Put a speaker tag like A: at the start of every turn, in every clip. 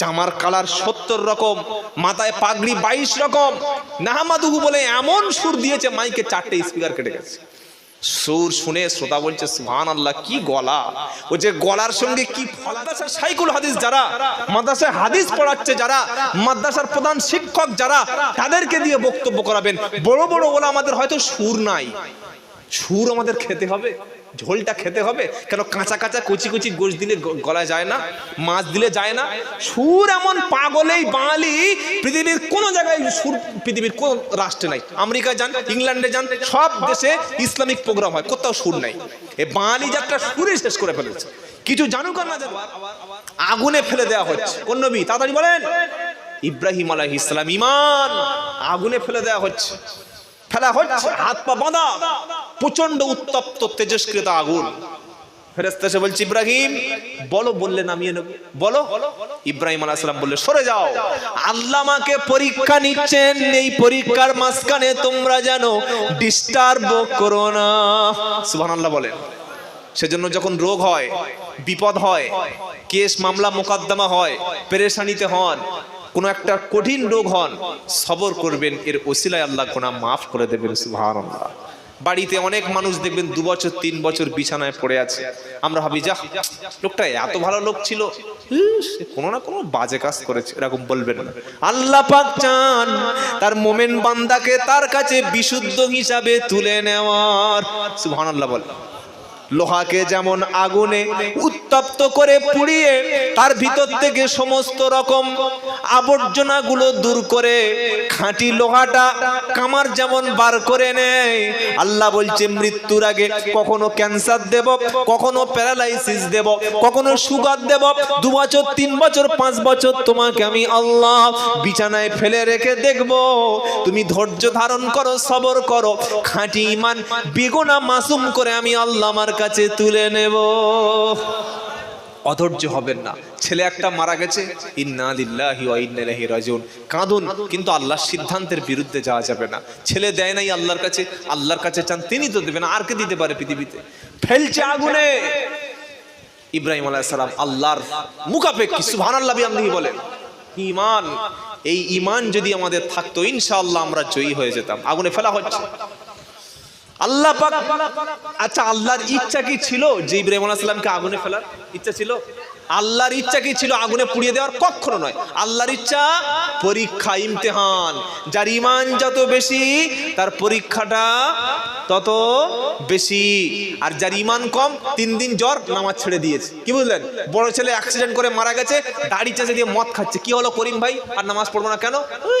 A: জামার কালার সত্তর রকম, মাথায় পাগড়ি বাইশ রকম। নাহামাদুহু বলে এমন সুর দিয়েছে, মাইকে চারটে স্পিকার কেটে গেছে। সুর শুনে শ্রোতা বলছে সুহান আল্লাহ কি গলা। ও যে গলার সঙ্গে কি মাদ্রাসার সাইকুল হাদিস যারা, মাদ্রাসায় হাদিস পড়াচ্ছে যারা, মাদ্রাসার প্রধান শিক্ষক যারা, তাদেরকে দিয়ে বক্তব্য করাবেন। বড় বড় ওলা আমাদের হয়তো সুর নাই। সুর আমাদের খেতে হবে, ঝোলটা খেতে হবে, কেন কাঁচা কাঁচা কচি কুচি গোশ দিলে গলায় যায় না, মাছ দিলে যায় না। সুর এমন পাগলেই বাঙালি, পৃথিবীর কোন জায়গায় সুর পৃথিবীর কোন রাষ্ট্রে নাই। আমেরিকা যান, ইংল্যান্ডে যান, সব দেশে ইসলামিক প্রোগ্রাম হয়, কোথাও সুর নাই। এ বাঙালি যাত্রা সুরে শেষ করে ফেলেছে। কিছু জানুক না জানুক, আগুনে ফেলে দেওয়া হচ্ছে। কোন নবী? তাড়াতাড়ি বলেন। ইব্রাহিম আলাইহিস ইসলাম ইমান আগুনে ফেলে দেওয়া হচ্ছে। ফেলা হচ্ছে, হাত পা বাঁধা। প্রচণ্ড উত্তপ্ত, তেজস্কৃত আগুন। ফেরেস্তা এসে বলছে, ইব্রাহিম, বলো, বললে নামিয়ে নেব। বলো, ইব্রাহিম আলাইহিস সালাম বললে, সরে যাও। আল্লাহ আমাকে পরীক্ষা নিচ্ছেন। এই পরীক্ষার মাঝখানে তোমরা জানো ডিস্টার্ব করো না। সুবহানাল্লাহ বলেন। সেজন্য যখন রোগ হয়, বিপদ হয়, কেস, মামলা, মোকদ্দমা হয়, পেরেশানিতে হন, কোনো একটা কঠিন রোগ হন, সবর করবেন। এর ওসিলায় আল্লাহ গোনা মাফ করে দেবেন, সুবহানাল্লাহ। বাড়িতে অনেক মানুষ দেখবেন দু বছর, তিন বছর বিছানায় পড়ে আছে। আমরা ভাবি যা লোকটা এত ভালো লোক ছিল। কোনো না কোনো বাজে কাজ করেছে। এরকম বলবেন না। আল্লাহ পাক চান তার মোমেন বান্দাকে তার কাছে বিশুদ্ধ হিসাবে তুলে নেওয়ার। সুবহানাল্লাহ বলে। লোহাকে যেমন আগুনে উত্তপ্ত করে পুড়িয়ে তার ভিতর থেকে সমস্ত রকম আবর্জনাগুলো দূর করে খাঁটি লোহাটা কামার যেমন বার করে নেয়। আল্লাহ বলছে, মৃত্যুর আগে কখনো ক্যান্সার দেব, কখনো প্যারালাইসিস দেব, কখনো সুগার দেব। দু বছর, তিন বছর, পাঁচ বছর তোমাকে আমি আল্লাহ বিছানায় ফেলে রেখে দেখব। তুমি ধৈর্য ধারণ করো, সবর করো। খাঁটি ইমান, বেগুনা মাসুম করে আমি আল্লাহ আমার কাছে তুলে নেব। অধৈর্য হবেন না। ছেলে একটা মারা গেছে। কাঁদুন, কিন্তু আল্লাহর সিদ্ধান্তের বিরুদ্ধে যাওয়া যাবে না। ছেলে দেয় নাই আল্লাহর কাছে। আল্লাহর কাছে চান, তিনি তো দেবেন, আর কে দিতে পারে পৃথিবীতে? ফেলছে আগুনে। ইব্রাহিম সালাম আল্লাহর মুখাপেক্ষী, সুবহানাল্লাহ বিহামদিহি বলেন, ঈমান, এই ইমান যদি আমাদের থাকতো, ইনশাআল্লাহ আমরা জয়ী হয়ে যেতাম। আগুনে ফেলা হচ্ছে। আল্লাহ আচ্ছা আল্লাহর ইচ্ছা কি ছিল যে ইব্রাহিম আলাইহিস সালামকে আগুনে ফেলার? ইচ্ছা ছিল? আল্লাহর ইচ্ছা কি ছিল আগুনে পুড়িয়ে দেওয়ার? কখনো নয়। আল্লাহর ইচ্ছা পরীক্ষা, ইমতেহান। যার ইমান যত বেশি, তার পরীক্ষাটা তত বেশি। আর যার ইমান কম, তিন দিন জ্বর নামাজ ছেড়ে দিয়েছে। কি বুঝলেন? বড় ছেলে অ্যাক্সিডেন্ট করে মারা গেছে, দাড়ি চাষে দিয়ে মদ খাচ্ছে। কি হলো করিম ভাই? আর নামাজ পড়ব না কেন?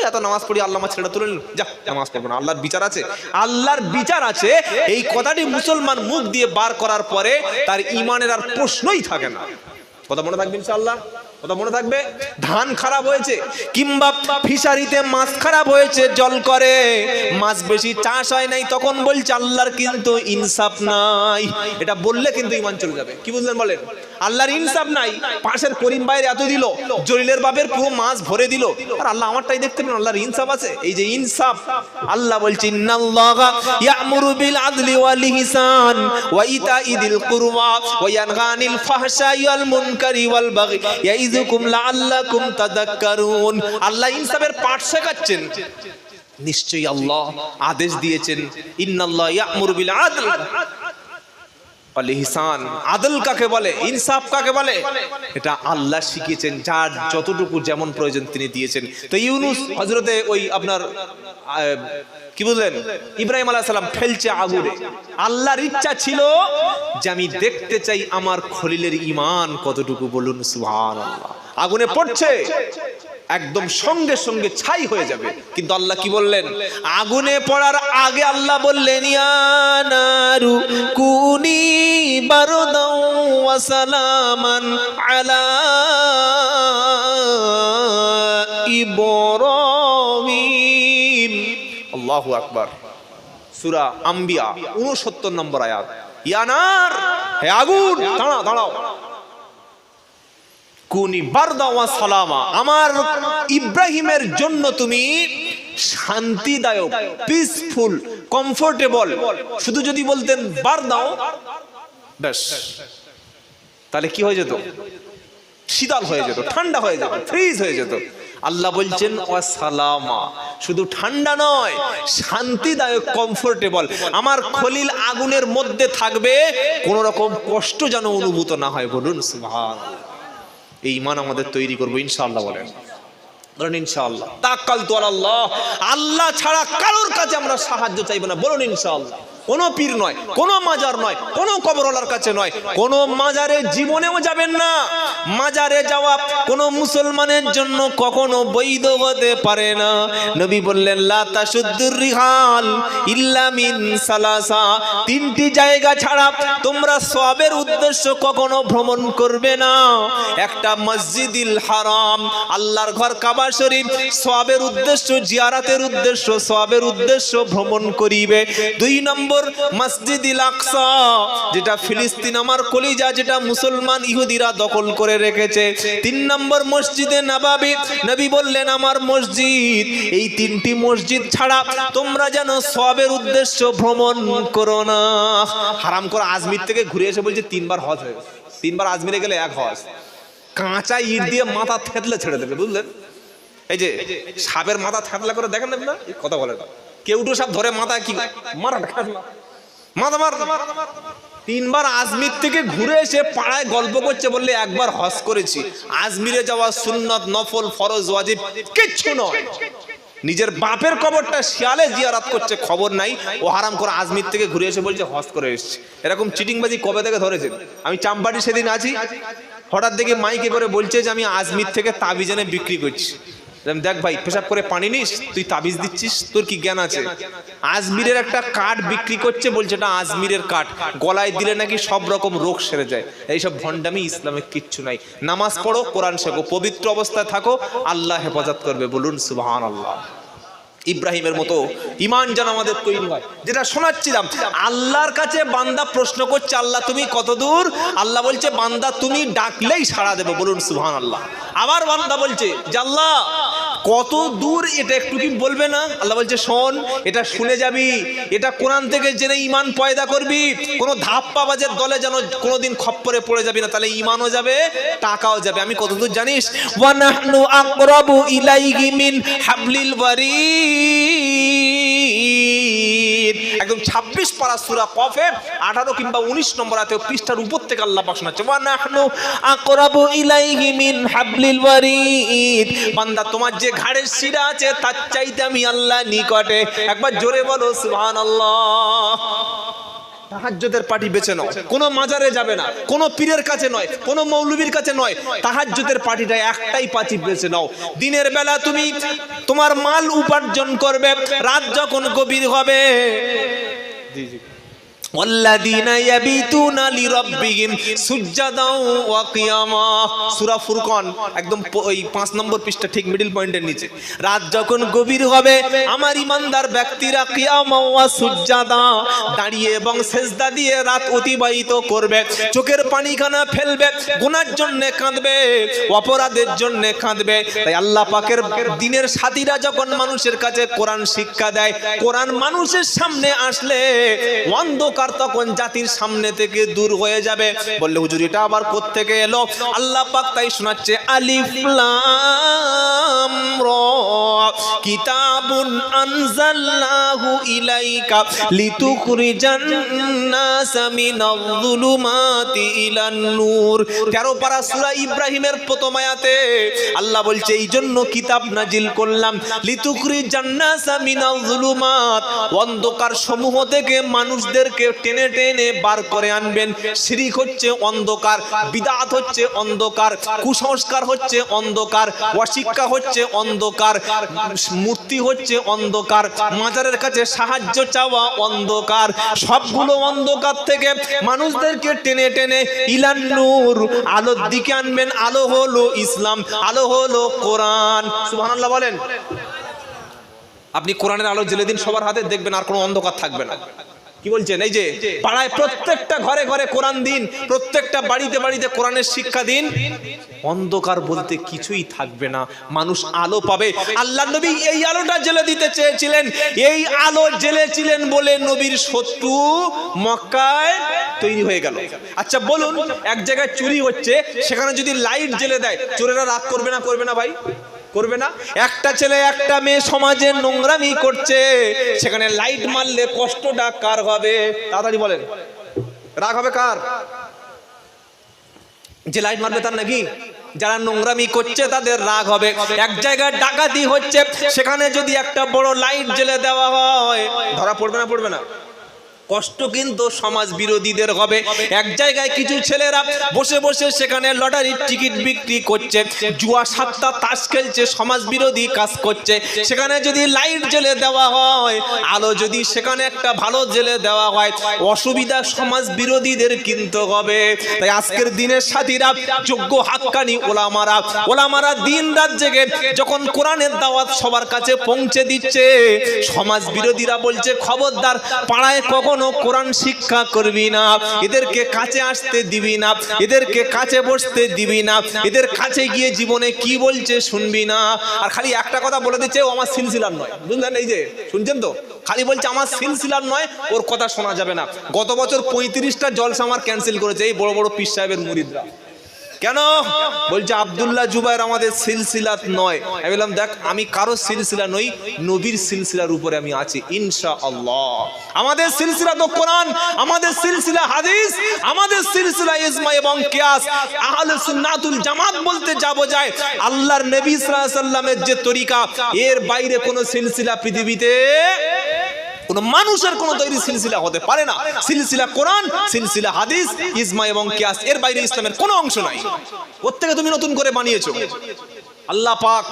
A: এত নামাজ পড়ি, আল্লাহ ছেড়ে তুলে নিল। যা, নামাজ পড়ব না। আল্লাহর বিচার আছে। আল্লাহর বিচার আছে, এই কথাটি মুসলমান মুখ দিয়ে বার করার পরে তার ইমানের আর প্রশ্নই থাকে না। কথা মনে থাকবে ইনশাআল্লাহ। কথা মনে থাকবে? ধান খারাপ হয়েছে, কিংবা ফিশারিতে মাছ খারাপ হয়েছে, জল করে। মাছ বেশি চাষ হয় নাই, তখন বলছে, আল্লাহর কিন্তু ইনসাফ নাই। এটা বললে কিন্তু ইমান চলে যাবে। কি বুঝলেন বলেন? আল্লাহর ইনসাফ নাই, পাশের করিম বাইরে এত দিল, জলিলের বাপের পুরো মাছ ভরে দিল। আর আল্লাহ আমারটাই দেখতে পেলেন, আল্লাহর ইনসাফ আছে। এই যে ইনসাফ, আল্লাহ বলছে, ইন্নাল্লাহা ইয়ামুরু বিল আদলি ওয়াল ইহসান ওয়া ইতাই দিল কুরবা ওয়া ইয়ানহা আনিল ফাহশাই ওয়াল মুনকারি ওয়াল বাগি। ইয়াইযুকুম লাআল্লাকুম তাদাক্কারুন। আল্লাহ ইনসাফের পাঠ শেখাচ্ছেন। নিশ্চয়ই আল্লাহ আদেশ দিয়েছেন। ইন্নাল্লাহ ইয়ামুরু বিল আদল। আল ইহসান আদল কাকে বলে, ইনসাফ কাকে বলে? এটা আল্লাহ শিখিয়েছেন, যার যতটুকু যেমন প্রয়োজন তিনি দিয়েছেন। তো ইউনুস হজরতে ওই আপনার কি বুঝলেন ইব্রাহিম আলাহ সালাম ফেলছে আগুনে আল্লাহর ইচ্ছা ছিল যে আমি দেখতে চাই আমার খলিলের ইমান কতটুকু বলুন সুহান আগুনে পড়ছে। একদম সঙ্গে সঙ্গে ছাই হয়ে যাবে। কিন্তু আল্লাহ কি বললেন? আগুনে পড়ার আগে আল্লাহ বললেন ইয়ানারু কুনি বারদাও ওয়া সালামান আলা ইব্রাহিম। আল্লাহু আকবার। সূরা আম্বিয়া 69 নম্বর আয়াত। ইয়ানার হে আগুন দাঁড়াও দাঁড়াও। কুনি বারদা ওয়া সালামা। আমার ইব্রাহিমের জন্য তুমি শান্তিদায়ক পিসফুল কমফোর্টেবল শুধু যদি বলতেন বার দাও ব্যাস। তাহলে কি হয়ে যেত? শীতল হয়ে যেত, ঠান্ডা হয়ে যেত ফ্রিজ হয়ে যেত। আল্লাহ বলছেন সালামা। শুধু ঠান্ডা নয়, শান্তিদায়ক কমফোর্টেবল আমার খলিল আগুনের মধ্যে থাকবে কোন রকম কষ্ট যেন অনুভূত না হয়। বলুন সুবহান এই ইমান আমাদের তৈরি করব, ইনশাআল্লাহ বলেন। বলেন, ইনশাআল্লাহ। তাকাল তো আল্লাহ আল্লাহ ছাড়া কারোর কাছে আমরা সাহায্য চাইব না, বলুন, ইনশাআল্লাহ। কোনো পীর নয়, কোনো মাজার নয়, কোনো কবরওয়ালার কাছে নয়, কোনো মাজারে জীবনেও যাবেন না। মাজারে যাওয়া কোনো মুসলমানের জন্য কখনো বৈধ হতে পারে না। নবী বললেন, লা তাসুদ্দুর রিহাল ইল্লা মিন সালাসা। তিনটি জায়গা ছাড়া তোমরা সবের উদ্দেশ্য কখনো ভ্রমণ করবে না। একটা মসজিদিল হারাম, আল্লাহর ঘর কাবা শরীফ, সবের উদ্দেশ্য, জিয়ারাতের উদ্দেশ্য, সবের উদ্দেশ্য ভ্রমণ করিবে। দুই নম্বর মসজিদিল আকসা, যেটা ফিলিস্তিন আমার কলিজা, যেটা মুসলমান ইহুদিরা দখল করে রেখেছে। তিন নম্বর মসজিদে নবাবি, নবী বললেন, আমার মসজিদ, এই তিনটি মসজিদ ছাড়া তোমরা যেন সবের উদ্দেশ্য ভ্রমণ করো না। হারাম করে আজমির থেকে ঘুরে এসে বলছে, তিনবার হজ হয়ে তিনবার আজমিরে গেলে এক হজ। কাঁচা ইট দিয়ে মাথা থেতলে ছেড়ে দেবে, বুঝলেন? এই যে, সাপের মাথা থেতলা করে দেখেন না কথা বলে না। কেউটো সাপ ধরে মাথা কি মারা তিনবার আজমির থেকে ঘুরে এসে পাড়ায় গল্প করছে বললে একবার হজ করেছি। আজমিরে যাওয়া সুন্নত, নফল, ফরজ, ওয়াজিব কিচ্ছু নয়। নিজের বাপের কবরটা শিয়ালে জিয়ারাত করছে, খবর নাই। ও হারাম করে আজমির থেকে ঘুরে এসে বলছে হজ করে এসছে। এরকম চিটিংবাজি কবে থেকে ধরেছেন আমি চাম্পাটি সেদিন আছি। হঠাৎ দেখে মাইকে করে বলছে যে আমি আজমির থেকে তাবিজ এনে বিক্রি করছি। দেখ ভাই, পেশাব করে পানি নিস, তুই তাবিজ দিচ্ছিস, তোর কি জ্ঞান আছে? আজমিরের একটা কাঠ বিক্রি করছে, বলছে, এটা আজমিরের কাঠ গলায় দিলে নাকি সব রকম রোগ সেরে যায়। এইসব ভণ্ডামি ইসলামে কিচ্ছু নাই। নামাজ পড়ো, কোরআন শেখো, পবিত্র অবস্থায় থাকো, আল্লাহ হেফাজত করবে, বলুন সুবহান আল্লাহ ইব্রাহিমের মতো ইমান যেন আমাদের তৈরি হয়। যেটা শোনাচ্ছিলাম, আল্লাহর কাছে বান্দা প্রশ্ন করছে, আল্লাহ, তুমি কত দূর? আল্লাহ বলছে, বান্দা, তুমি ডাকলেই সাড়া দেবে। বলুন সুবহান আল্লাহ আবার বান্দা বলছে যে আল্লাহ কত দূর এটা একটু কি বলবে না? আল্লাহ বলছে, শোন, এটা শুনে যাবি। এটা কোরআন থেকে জেনে ইমান পয়দা করবি। কোনো ধাপ্পাবাজের দলে যেন কোনোদিন খপ্পরে পড়ে যাবি না, তাহলে ইমানও যাবে, টাকাও যাবে। আমি কত দূর জানিস ওয়ানাহনু আকরাবু ইলাইহি মিন হাবলিল ওয়ারিদ। একদম 26 পারা সূরা কফে 18 কিংবা 19 নম্বর আয়াতে পৃষ্ঠার উপর থেকে আল্লাহ পাক শোনাচ্ছে ওয়ানাহনু আকরাবু ইলাইহি মিন হাবলিল ওয়ারিদ। বান্দা, তোমার যে ঘাড়ের শিরা আছে, তার চাইতে আমি আল্লাহ নিকটে। একবার জোরে বলো, সুবহানাল্লাহ। তাহাজ্জুদের পার্টি বেছে নাও। কোনো মাজারে যাবে না, কোনো পীরের কাছে নয়, কোনো মৌলবীর কাছে নয়। তাহাজ্জুদের পার্টিটা একটাই পার্টি বেছে নাও। দিনের বেলা তুমি তোমার মাল উপার্জন করবে, রাত যখন গভীর হবে जी जी। والذين يبيتون لربهم سجدا وقياما সূরা ফুরকান একদম প- ওই 5 নম্বর পৃষ্ঠা ঠিক মিডল পয়েন্টের নিচে রাত যখন গভীর হবে আমার ইমানদার ব্যক্তিরা কিয়ামা ওয়া সুজদাদা দাঁড়িয়ে এবং সেজদা দিয়ে রাত অতিবাহিত করবে চোখের পানিখানা ফেলবে গুনার জন্য কাঁদবে অপরাধের জন্য কাঁদবে তাই আল্লাহ পাকের দিনের সাথীরা যখন মানুষের কাছে কোরআন শিক্ষা দেয় কোরআন মানুষের সামনে আসলে অন্ধকার তখন জাতির সামনে থেকে দূর হয়ে যাবে। বললে, হুজুর, এটা আবার কোত্থেকে এলো? আল্লাহ পাক তাই শোনাচ্ছে, আলিফ লাম। র কিতাবুন আনজালনাহু ইলাইকা লিতুখরিজান নাস মিনাল যুলুমাতি ইলান নূর 13 পারা ইব্রাহিমের প্রথম আয়াতে আল্লাহ বলছে কিতাব নাজিল করলাম মিনাল অন্ধকার সমূহ থেকে মানুষদেরকে টেনে টেনে বার করে আনবেন। শিরিক হচ্ছে অন্ধকার, বিদাত হচ্ছে অন্ধকার, কুসংস্কার হচ্ছে অন্ধকার, অশিক্ষা হচ্ছে অন্ধকার। মূর্তি হচ্ছে অন্ধকার। মাজারের কাছে সাহায্য চাওয়া অন্ধকার। সবগুলো অন্ধকার থেকে মানুষদেরকে টেনে টেনে ইলান নূর, আলোর দিকে আনবেন। আলো হলো ইসলাম, আলো হলো কোরআন। সুবহানাল্লাহ বলেন। আপনি কোরআনের আলো জ্বেলে দিন, সবার হাতে দেখবেন আর কোনো অন্ধকার থাকবে না। কি বলছেন? এই যে পাড়ায় প্রত্যেকটা ঘরে ঘরে কোরআন দিন, প্রত্যেকটা বাড়িতে বাড়িতে কোরআনের শিক্ষা দিন, অন্ধকার বলতে কিছুই থাকবে না। মানুষ আলো পাবে। আল্লাহ নবী এই আলোটা জেলে দিতে চেয়েছিলেন। এই আলো জেলেছিলেন বলে নবীর শত্রু মক্কায় তৈরি হয়ে গেল। আচ্ছা বলুন, এক জায়গায় চুরি হচ্ছে, সেখানে যদি লাইট জেলে দেয়, চোরেরা রাগ করবে না করবে না ভাই? করবে না। একটা ছেলে, একটা মেয়ে সমাজে নোংরামি করছে, সেখানে লাইট মারলে কষ্টটা কার হবে? তাড়াতাড়ি বলেন। রাগ হবে কার? যে লাইট মারবে তার নাকি? যারা নোংরামি করছে তাদের রাগ হবে। এক জায়গায় ডাকাতি হচ্ছে, সেখানে যদি একটা বড় লাইট জ্বেলে দেওয়া হয়, ধরা পড়বে না পড়বে না? কষ্ট কিন্তু সমাজ বিরোধীদের হবে। এক জায়গায় কিছু ছেলেরা বসে বসে সেখানে লটারির টিকিট বিক্রি করছে। জুয়া সাতটা তাস খেলছে, সমাজ বিরোধী কাজ করছে। সেখানে যদি লাইট জ্বেলে দেওয়া হয়, আলো যদি সেখানে একটা ভালো জেলে দেওয়া হয়, অসুবিধা সমাজ বিরোধীদের কিন্তু হবে। তাই আজকের দিনের সাথীরা, যোগ্য হাক্কানি ওলামারা ওলামারা দিন রাত জেগে যখন কোরআনের দাওয়াত সবার কাছে পৌঁছে দিচ্ছে, সমাজ বিরোধীরা বলছে, খবরদার, পাড়ায় কখনো কোরআন শিক্ষা করবি না। এদেরকে কাছে আসতে দিবি না। এদেরকে কাছে বসতে দিবি না। এদের কাছে গিয়ে জীবনে কি বলছে শুনবি না। আর খালি একটা কথা বলে দিচ্ছে, ও আমার সিলসিলার নয়। বুঝলেন এই যে? শুনছেন তো? খালি বলছে, আমার সিলসিলার নয়, ওর কথা শোনা যাবে না। গত বছর পঁয়ত্রিশটা জলসা আমার ক্যান্সেল করেছে, এই বড় বড় পীর সাহেবের মুরিদরা। কেন? বলছে আব্দুল্লাহ জুবাইর আমাদের সিলসিলাত নয়। আমি বললাম, দেখ, আমি কারও সিলসিলা নই, নবীর সিলসিলার উপরে আমি আছি ইনশা আল্লাহ আমাদের সিলসিলা তো কোরআন, আমাদের সিলসিলা হাদিস, আমাদের সিলসিলা ইজমা এবং কিয়াস। আহলে সুন্নাতুল জামাত বলতে যা বোঝায়, আল্লাহর নবী সাল্লাল্লাহু আলাইহি সাল্লামের যে তরিকা, এর বাইরে কোনো সিলসিলা পৃথিবীতে কোন মানুষের কোনো তৈরি সিলসিলা হতে পারে না। সিলসিলা কোরআন, সিলসিলা হাদিস, ইজমা এবং কিয়াস, এর বাইরে ইসলামের কোনো অংশ নাই। প্রত্যেকে তুমি নতুন করে বানিয়েছো। আল্লাহ পাক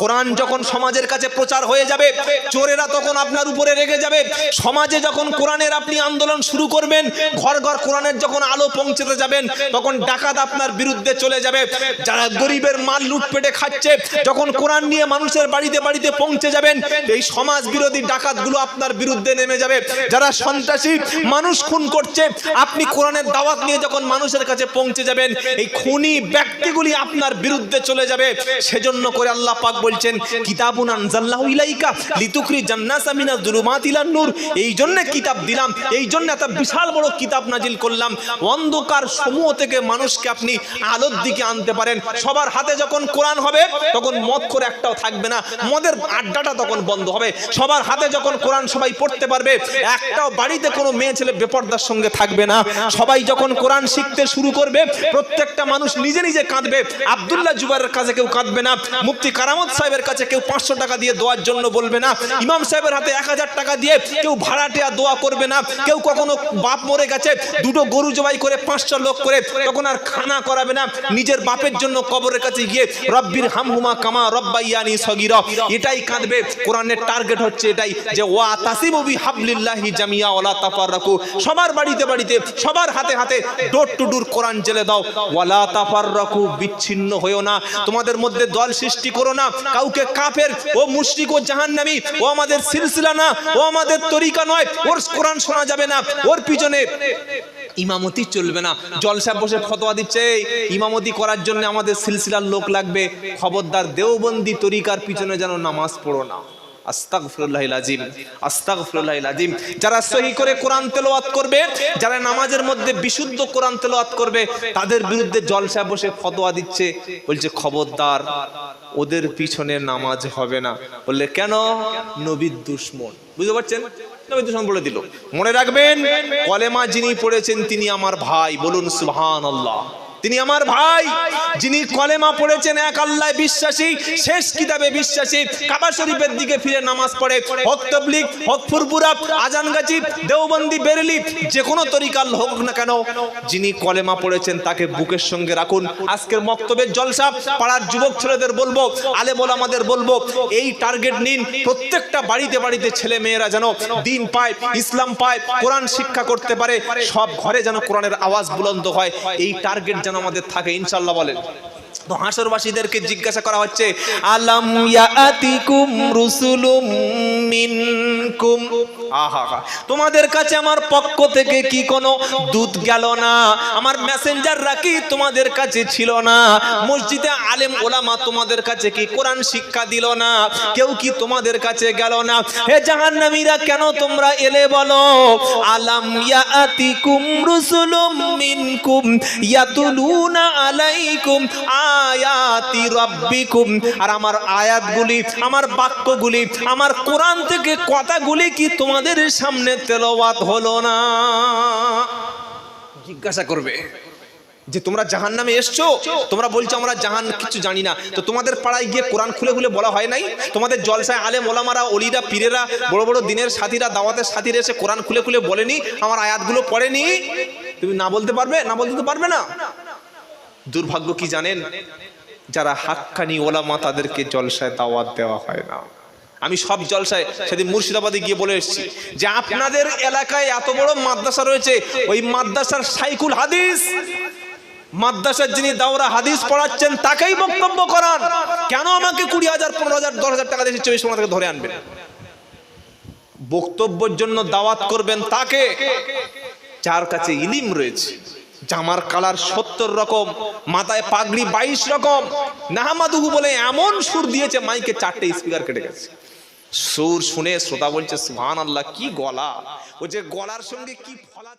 A: কোরআন যখন সমাজের কাছে প্রচার হয়ে যাবে, চোরেরা তখন আপনার উপরে রেগে যাবে। সমাজে যখন কোরআনের আপনি আন্দোলন শুরু করবেন ঘর ঘর কোরআনের যখন আলো পৌঁছতে যাবেন, তখন ডাকাত আপনার বিরুদ্ধে চলে যাবে। যারা গরিবের মাল লুটপেটে খাচ্ছে, যখন কোরআন নিয়ে মানুষের বাড়িতে বাড়িতে পৌঁছে যাবেন, এই সমাজ বিরোধী ডাকাতগুলো আপনার বিরুদ্ধে নেমে যাবে। যারা সন্ত্রাসী, মানুষ খুন করছে, আপনি কোরআনের দাওয়াত নিয়ে যখন মানুষের কাছে পৌঁছে যাবেন, এই খুনি ব্যক্তিগুলি আপনার বিরুদ্ধে চলে যাবে। সেজন্য করে আল্লাহ পাক বলছেন, কিতাবুন আনজাল্লাহু ইলাইকা লিতুখরি জান্নাসা মিনা যুলুমাত ইলান নূর। এই জন্য কিতাব দিলাম, এই জন্য এত বিশাল বড় কিতাব নাজিল করলাম। অন্ধকার সমূহ থেকে মানুষকে আপনি আলোর দিকে আনতে পারেন। সবার হাতে যখন কোরআন হবে, তখন মদ করে একটাও থাকবে না। মদের আড্ডাটা তখন বন্ধ হবে। সবার হাতে যখন কোরআন সবাই পড়তে পারবে, একটাও বাড়িতে কোনো মেয়ে ছেলে বেপর্দার সঙ্গে থাকবে না। সবাই যখন কোরআন শিখতে শুরু করবে, প্রত্যেকটা মানুষ নিজে নিজে কাঁদবে। আব্দুল্লাহ জুবারের কাছে কেউ কাঁদবে না। মুফতি কারামত সাহেবের কাছে কেউ পাঁচশো টাকা দিয়ে দোয়ার জন্য বলবে না। ইমাম সাহেবের হাতে এক হাজার টাকা দিয়ে কেউ ভাড়াটিয়া দোয়া করবে না। কেউ কখনো বাপ মরে গেছে, দুটো গরু জবাই করে পাঁচটা লোক করে তখন আর খানা করাবে না। নিজের বাপের জন্য কবরের কাছে গিয়ে রব্বির হামহুমা কামা রব্বাইয়ানি সগির। এটাই কাঁদবে। কোরআনের টার্গেট হচ্ছে এটাই যে, ওয়া তাসিমুবি হাবলিল্লাহি জামিয়া ওয়ালা তাফাররাকু। সবার বাড়িতে বাড়িতে, সবার হাতে হাতে ডোর টু ডোর কোরআন জেলে দাও। ওয়ালা তাফাররাকু, বিচ্ছিন্ন হয়েও না। তোমাদের মধ্যে দল সৃষ্টি করো না। কাউকে কাফের, ও মুশরিক, ও জাহান্নামী, ও আমাদের সিলসিলা না, ও আমাদের তরিকা নয়, ওর কোরআন শোনা যাবে না, ওর পিছনে ইমামতি চলবে না। জলসা বসে ফতোয়া দিচ্ছে ইমামতি করার জন্য আমাদের সিলসিলার লোক লাগবে। খবরদার দেওবন্দি তরিকার পিছনে যেন নামাজ পড়ো না। আস্তাগফিরুল্লাহিল আজিম আস্তাগফিরুল্লাহিল আজিম। যারা করে কোরআন করবে, যারা নামাজের মধ্যে বিশুদ্ধ কোরআন করবে, তাদের বিরুদ্ধে বসে ফতোয়া দিচ্ছে, বলছে, খবরদার, ওদের পিছনে নামাজ হবে না। বললে, কেন? নবীর দুশ্মন। বুঝতে পারছেন? নবী দুশ্মন বলে দিল। মনে রাখবেন, কলেমা যিনি পড়েছেন, তিনি আমার ভাই। বলুন, সুবহানাল্লাহ। তিনি আমার ভাই, যিনি কলেমা পড়েছেন এক আল্লাহ বিশ্বাসী, শেষ কিতাবে বিশ্বাসী, কাবা শরীফের দিকে ফিরে নামাজ পড়ে। হক আজান গাছি দেওবন্দি বেরেলি যে কোনো তরিকার হোক না কেন, যিনি কলেমা পড়েছেন তাকে বুকের সঙ্গে রাখুন। আজকের মক্তবের জলসা, পাড়ার যুবক ছেলেদের বলব আলে বল আমাদের বলব, এই টার্গেট নিন, প্রত্যেকটা বাড়িতে বাড়িতে ছেলে মেয়েরা যেন দিন পায়, ইসলাম পায়, কোরআন শিক্ষা করতে পারে, সব ঘরে যেন কোরআনের আওয়াজ বুলন্দ হয়। এই টার্গেট যেন আমাদের থাকে ইনশাল্লাহ বলেন। তো হাসরবাসীদেরকে জিজ্ঞাসা করা হচ্ছে আলাম রুসুলুম মিনকুম? তোমাদের কাছে আমার পক্ষ থেকে কি কোনো দুধ গেল না? আমার মেসেঞ্জাররা কি তোমাদের কাছে ছিল না? মসজিদে আলেম ওলামা তোমাদের কাছে কি কোরআন শিক্ষা দিল না? কেউ কি তোমাদের কাছে গেল না? হে জাহান্নামীরা, কেন তোমরা এলে বলো? আলাম ইয়াতিকুম রুসুলুম মিনকুম ইয়াতুলুনা আলাইকুম আয়াতি রাব্বিকুম। আর আমার আয়াতগুলি, আমার বাক্যগুলি, আমার কোরআন থেকে কথাগুলি কি তোমাদের সামনে তেলাওয়াত হলো না। জিজ্ঞাসা করবে যে, তোমরা জাহান নামে এসছো? তোমরা বলছো আমরা জাহান কিছু জানি না। তো তোমাদের পাড়ায় গিয়ে কোরআন খুলে খুলে বলা হয় নাই? তোমাদের জলসায় আলে মোলামারা অলিরা পীরেরা, বড় বড় দিনের সাথীরা, দাওয়াতের সাথীরা এসে কোরআন খুলে খুলে বলেনি? আমার আয়াতগুলো পড়েনি? তুমি না বলতে পারবে? না বলতে তো পারবে না। দুর্ভাগ্য কি জানেন? যারা হাক্কানি ওলামা তাদেরকে জলসায় দাওয়াত দেওয়া হয় না। আমি সব জলসায় সেদিন মুর্শিদাবাদে গিয়ে বলে এসেছি যে আপনাদের এলাকায় এত বড় মাদ্রাসা রয়েছে, ওই মাদ্রাসার সাইকুল হাদিস। মাদ্রাসার যিনি দাওরা হাদিস পড়াচ্ছেন, তাকেই বক্তব্য করান। কেন আমাকে কুড়ি হাজার, পনেরো হাজার, দশ হাজার টাকা দিয়ে চব্বিশ পনেরো থেকে ধরে আনবেন? বক্তব্যের জন্য দাওয়াত করবেন তাকে। যার কাছে ইলিম রয়েছে, জামার কালার সত্তর রকম, মাথায় পাগড়ি বাইশ রকম। নাহামাদুহু বলে এমন সুর দিয়েছে, মাইকে চারটে স্পিকার কেটে গেছে। সুর শুনে শ্রোতা বলছে সুহান আল্লাহ কি গলা? ও যে গলার সঙ্গে কি ফলা